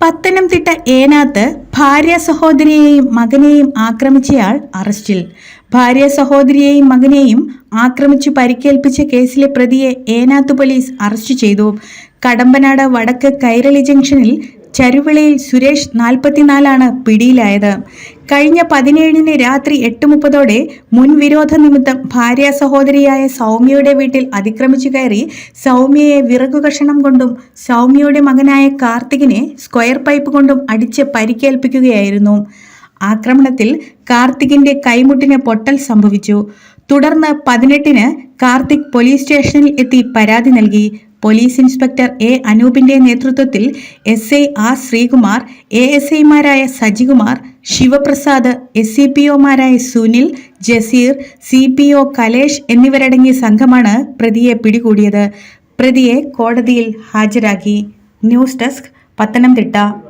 പത്തനംതിട്ട ഏനാത്ത് ഭാര്യ സഹോദരിയെയും മകനെയും ആക്രമിച്ചയാൾ അറസ്റ്റിൽ. ഭാര്യ സഹോദരിയെയും മകനെയും ആക്രമിച്ചു പരിക്കേൽപ്പിച്ച കേസിലെ പ്രതിയെ ഏനാത്ത് പോലീസ് അറസ്റ്റ് ചെയ്തു. കടമ്പനാട് വടക്ക് കൈരളി ജംഗ്ഷനിൽ ചരുവിളയിൽ സുരേഷ് നാൽപ്പത്തിനാലാണ് പിടിയിലായത്. കഴിഞ്ഞ പതിനേഴിന് രാത്രി എട്ട് മുപ്പതോടെ മുൻവിരോധ നിമിത്തം ഭാര്യ സഹോദരിയായ സൗമ്യയുടെ വീട്ടിൽ അതിക്രമിച്ചു കയറി സൗമ്യയെ വിറകു കഷണം കൊണ്ടും സൗമ്യയുടെ മകനായ കാർത്തികിനെ സ്ക്വയർ പൈപ്പ് കൊണ്ടും അടിച്ച് പരിക്കേൽപ്പിക്കുകയായിരുന്നു. ആക്രമണത്തിൽ കാർത്തികിന്റെ കൈമുട്ടിന് പൊട്ടൽ സംഭവിച്ചു. തുടർന്ന് പതിനെട്ടിന് കാർത്തിക് പോലീസ് സ്റ്റേഷനിൽ എത്തി പരാതി നൽകി. പോലീസ് ഇൻസ്പെക്ടർ എ അനൂപിന്റെ നേതൃത്വത്തിൽ S I R Sreekumar A S ഐമാരായ Sajikumar Shivaprasad S C P ഒമാരായ Sunil Jaseer C P O Kalesh എന്നിവരടങ്ങിയ സംഘമാണ് പ്രതിയെ പിടികൂടിയത്. പ്രതിയെ കോടതിയിൽ ഹാജരാക്കി. News desk Pathanamthitta.